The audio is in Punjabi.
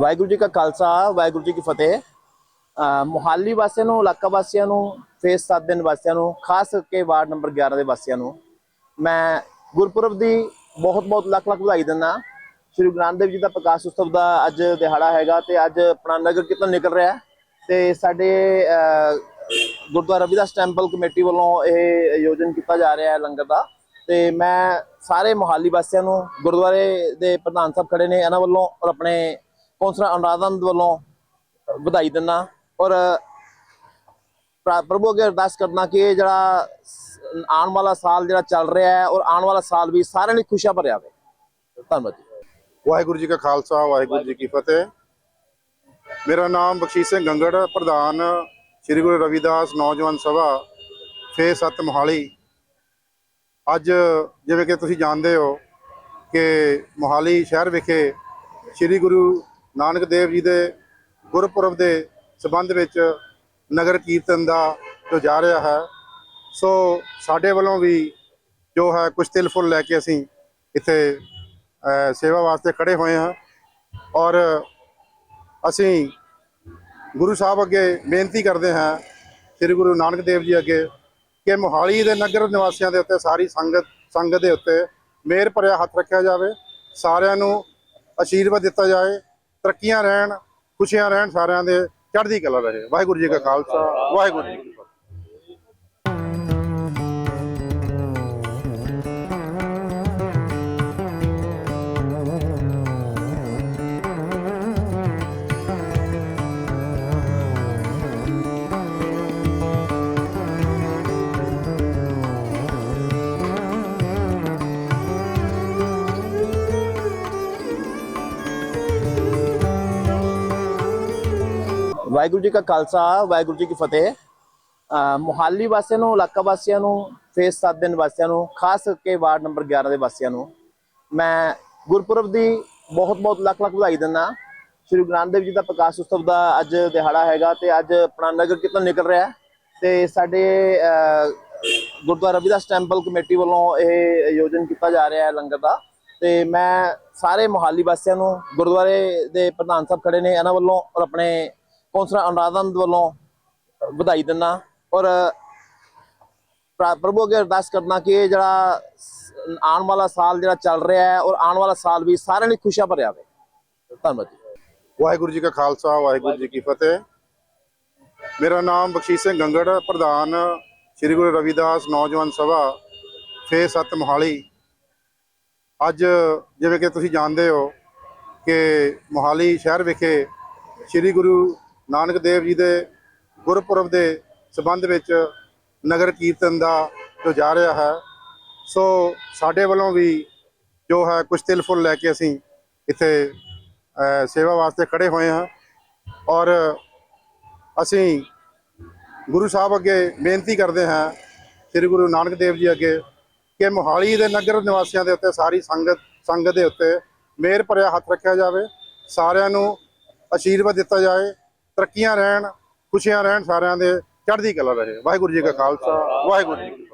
ਵਾਹਿਗੁਰੂ ਜੀ ਕਾ ਖਾਲਸਾ, ਵਾਹਿਗੁਰੂ ਜੀ ਕੀ ਫਤਿਹ। ਅਹ ਮੁਹਾਲੀ ਵਾਸੀਆਂ ਨੂੰ, ਇਲਾਕਾ ਵਾਸੀਆਂ ਨੂੰ ਫੇਸ 7 ਦੇ ਨਿਵਾਸੀਆਂ ਨੂੰ, ਖਾਸ ਕਰਕੇ ਵਾਰਡ ਨੰਬਰ 11 ਦੇ ਵਾਸੀਆਂ ਨੂੰ, ਮੈਂ ਗੁਰਪੁਰਬ ਦੀ ਬਹੁਤ ਬਹੁਤ ਲੱਖ ਲੱਖ ਵਧਾਈ ਦਿੰਦਾ ਸ਼੍ਰੀ ਗੁਰੂ ਨਾਨਕ ਦੇਵ ਜੀ ਦਾ ਪ੍ਰਕਾਸ਼ ਉਤਸਵ ਦਾ ਅੱਜ ਦਿਹਾੜਾ ਹੈਗਾ ਤੇ ਅੱਜ ਆਪਣਾ ਨਗਰ ਕੀਰਤਨ ਨਿਕਲ ਰਿਹਾ ਹੈ ਤੇ ਸਾਡੇ ਗੁਰਦੁਆਰਾ ਰਵਿਦਾਸ ਟੈਂਪਲ ਕਮੇਟੀ ਵੱਲੋਂ ਇਹ ਆਯੋਜਨ ਕੀਤਾ ਜਾ ਰਿਹਾ ਹੈ ਲੰਗਰ ਦਾ ਤੇ ਮੈਂ ਸਾਰੇ ਮੁਹਾਲੀ ਵਾਸੀਆਂ ਨੂੰ, ਗੁਰਦੁਆਰੇ ਦੇ ਪ੍ਰਧਾਨ ਸਾਹਿਬ ਖੜੇ ਨੇ, ਇਹਨਾਂ ਵੱਲੋਂ ਔਰ ਆਪਣੇ ਕੌਂਸਲਰ ਅਨੁਰਾਧਾਨੰਦ ਵੱਲੋਂ ਵਧਾਈ ਦਿੰਦਾ ਔਰ ਪ੍ਰਭੂ ਅੱਗੇ ਅਰਦਾਸ ਕਰਨਾ ਕਿ ਜਿਹੜਾ ਆਉਣ ਵਾਲਾ ਸਾਲ ਜਿਹੜਾ ਚੱਲ ਰਿਹਾ ਹੈ ਔਰ ਆਉਣ ਵਾਲਾ ਸਾਲ ਵੀ ਸਾਰਿਆਂ ਲਈ ਖੁਸ਼ੀਆਂ ਭਰਿਆ ਹੋਵੇ। ਧੰਨਵਾਦ ਵਾਹਿਗੁਰੂ ਜੀ ਕਾ ਖਾਲਸਾ, ਵਾਹਿਗੁਰੂ ਜੀ ਕੀ ਫਤਿਹ। ਮੇਰਾ ਨਾਮ ਬਖਸ਼ੀਸ਼ ਸਿੰਘ ਗੰਗੜ, ਪ੍ਰਧਾਨ ਸ੍ਰੀ ਗੁਰੂ ਰਵਿਦਾਸ ਨੌਜਵਾਨ ਸਭਾ ਫੇਸ 7 ਮੋਹਾਲੀ। ਅੱਜ ਜਿਵੇਂ ਕਿ ਤੁਸੀਂ ਜਾਣਦੇ ਹੋ ਕਿ ਮੋਹਾਲੀ ਸ਼ਹਿਰ ਵਿਖੇ ਸ੍ਰੀ ਗੁਰੂ ਨਾਨਕ ਦੇਵ ਜੀ ਦੇ ਗੁਰਪੁਰਬ ਦੇ ਸਬੰਧ ਵਿੱਚ ਨਗਰ ਕੀਰਤਨ ਦਾ ਜੋ ਜਾ ਰਿਹਾ ਹੈ, ਸੋ ਸਾਡੇ ਵੱਲੋਂ ਵੀ ਜੋ ਹੈ ਕੁਝ ਤਿਲ ਫੁੱਲ ਲੈ ਕੇ ਅਸੀਂ ਇੱਥੇ ਸੇਵਾ ਵਾਸਤੇ ਖੜੇ ਹੋਏ ਹਾਂ ਔਰ ਅਸੀਂ ਗੁਰੂ ਸਾਹਿਬ ਅੱਗੇ ਬੇਨਤੀ ਕਰਦੇ ਹਾਂ, ਸ੍ਰੀ ਗੁਰੂ ਨਾਨਕ ਦੇਵ ਜੀ ਅੱਗੇ ਕਿ ਮੋਹਾਲੀ ਦੇ ਨਗਰ ਨਿਵਾਸੀਆਂ ਦੇ ਉੱਤੇ ਸਾਰੀ ਸੰਗਤ ਸੰਗਤ ਦੇ ਉੱਤੇ ਮਿਹਰ ਭਰਿਆ ਹੱਥ ਰੱਖਿਆ ਜਾਵੇ, ਸਾਰਿਆਂ ਨੂੰ ਆਸ਼ੀਰਵਾਦ ਦਿੱਤਾ ਜਾਏ ਤਰੱਕੀਆਂ ਰਹਿਣ, ਖੁਸ਼ੀਆਂ ਰਹਿਣ ਸਾਰਿਆਂ ਦੇ, ਚੜ੍ਹਦੀ ਕਲਾ ਰਹੇ। ਵਾਹਿਗੁਰੂ ਜੀ ਕਾ ਖਾਲਸਾ, ਵਾਹਿਗੁਰੂ ਜੀ ਵਾਹਿਗੁਰੂ ਜੀ ਕਾ ਖਾਲਸਾ, ਵਾਹਿਗੁਰੂ ਜੀ ਕੀ ਫਤਿਹ। ਅਹ ਮੁਹਾਲੀ ਵਾਸੀਆਂ ਨੂੰ, ਇਲਾਕਾ ਵਾਸੀਆਂ ਨੂੰ ਫੇਸ 7 ਦੇ ਨਿਵਾਸੀਆਂ ਨੂੰ, ਖਾਸ ਕਰਕੇ ਵਾਰਡ ਨੰਬਰ 11 ਦੇ ਵਾਸੀਆਂ ਨੂੰ, ਮੈਂ ਗੁਰਪੁਰਬ ਦੀ ਬਹੁਤ ਬਹੁਤ ਲੱਖ ਲੱਖ ਵਧਾਈ ਦਿੰਦਾ ਸ਼੍ਰੀ ਗੁਰੂ ਨਾਨਕ ਦੇਵ ਜੀ ਦਾ ਪ੍ਰਕਾਸ਼ ਉਤਸਵ ਦਾ ਅੱਜ ਦਿਹਾੜਾ ਹੈਗਾ ਤੇ ਅੱਜ ਆਪਣਾ ਨਗਰ ਕੀਰਤਨ ਨਿਕਲ ਰਿਹਾ ਹੈ ਤੇ ਸਾਡੇ ਗੁਰਦੁਆਰਾ ਰਵਿਦਾਸ ਟੈਂਪਲ ਕਮੇਟੀ ਵੱਲੋਂ ਇਹ ਆਯੋਜਨ ਕੀਤਾ ਜਾ ਰਿਹਾ ਹੈ ਲੰਗਰ ਦਾ। ਤੇ ਮੈਂ ਸਾਰੇ ਮੁਹਾਲੀ ਵਾਸੀਆਂ ਨੂੰ, ਗੁਰਦੁਆਰੇ ਦੇ ਪ੍ਰਧਾਨ ਸਾਹਿਬ ਖੜੇ ਨੇ, ਇਹਨਾਂ ਵੱਲੋਂ ਔਰ ਆਪਣੇ ਕੌਂਸਲਰ ਅਨੁਰਾਧਾਨੰਦ ਵੱਲੋਂ ਵਧਾਈ ਦਿੰਦਾ। ਔਰ ਪ੍ਰਭੂ ਅੱਗੇ ਅਰਦਾਸ ਕਰਨਾ ਕਿ ਜਿਹੜਾ ਆਉਣ ਵਾਲਾ ਸਾਲ ਜਿਹੜਾ ਚੱਲ ਰਿਹਾ ਹੈ ਔਰ ਆਉਣ ਵਾਲਾ ਸਾਲ ਵੀ ਸਾਰਿਆਂ ਲਈ ਖੁਸ਼ੀਆਂ ਭਰਿਆ ਹੋਵੇ ਧੰਨਵਾਦ ਵਾਹਿਗੁਰੂ ਜੀ ਕਾ ਖਾਲਸਾ, ਵਾਹਿਗੁਰੂ ਜੀ ਕੀ ਫਤਿਹ। ਮੇਰਾ ਨਾਮ ਬਖਸ਼ੀਸ਼ ਸਿੰਘ ਗੰਗੜ, ਪ੍ਰਧਾਨ ਸ੍ਰੀ ਗੁਰੂ ਰਵਿਦਾਸ ਨੌਜਵਾਨ ਸਭਾ, ਫੇ 7 ਮੋਹਾਲੀ। ਅੱਜ ਜਿਵੇਂ ਕਿ ਤੁਸੀਂ ਜਾਣਦੇ ਹੋ ਕਿ ਮੋਹਾਲੀ ਸ਼ਹਿਰ ਵਿਖੇ ਸ੍ਰੀ ਗੁਰੂ ਨਾਨਕ ਦੇਵ ਜੀ ਦੇ ਗੁਰਪੁਰਬ ਦੇ ਸਬੰਧ ਵਿੱਚ ਨਗਰ ਕੀਰਤਨ ਦਾ ਜੋ ਜਾ ਰਿਹਾ ਹੈ, ਸੋ ਸਾਡੇ ਵੱਲੋਂ ਵੀ ਜੋ ਹੈ ਕੁਝ ਤਿਲ ਫੁੱਲ ਲੈ ਕੇ ਅਸੀਂ ਇੱਥੇ ਸੇਵਾ ਵਾਸਤੇ ਖੜੇ ਹੋਏ ਹਾਂ ਔਰ ਅਸੀਂ ਗੁਰੂ ਸਾਹਿਬ ਅੱਗੇ ਬੇਨਤੀ ਕਰਦੇ ਹਾਂ, ਸ੍ਰੀ ਗੁਰੂ ਨਾਨਕ ਦੇਵ ਜੀ ਅੱਗੇ ਕਿ ਮੋਹਾਲੀ ਦੇ ਨਗਰ ਨਿਵਾਸੀਆਂ ਦੇ ਉੱਤੇ ਸਾਰੀ ਸੰਗਤ ਸੰਗਤ ਦੇ ਉੱਤੇ ਮਿਹਰ ਭਰਿਆ ਹੱਥ ਰੱਖਿਆ ਜਾਵੇ, ਸਾਰਿਆਂ ਨੂੰ ਆਸ਼ੀਰਵਾਦ ਦਿੱਤਾ ਜਾਏ ਤਰੱਕੀਆਂ ਰਹਿਣ, ਖੁਸ਼ੀਆਂ ਰਹਿਣ ਸਾਰਿਆਂ ਦੇ, ਚੜ੍ਹਦੀ ਕਲਾ ਰਹੇ। ਵਾਹਿਗੁਰੂ ਜੀ ਕਾ ਖਾਲਸਾ, ਵਾਹਿਗੁਰੂ ਜੀ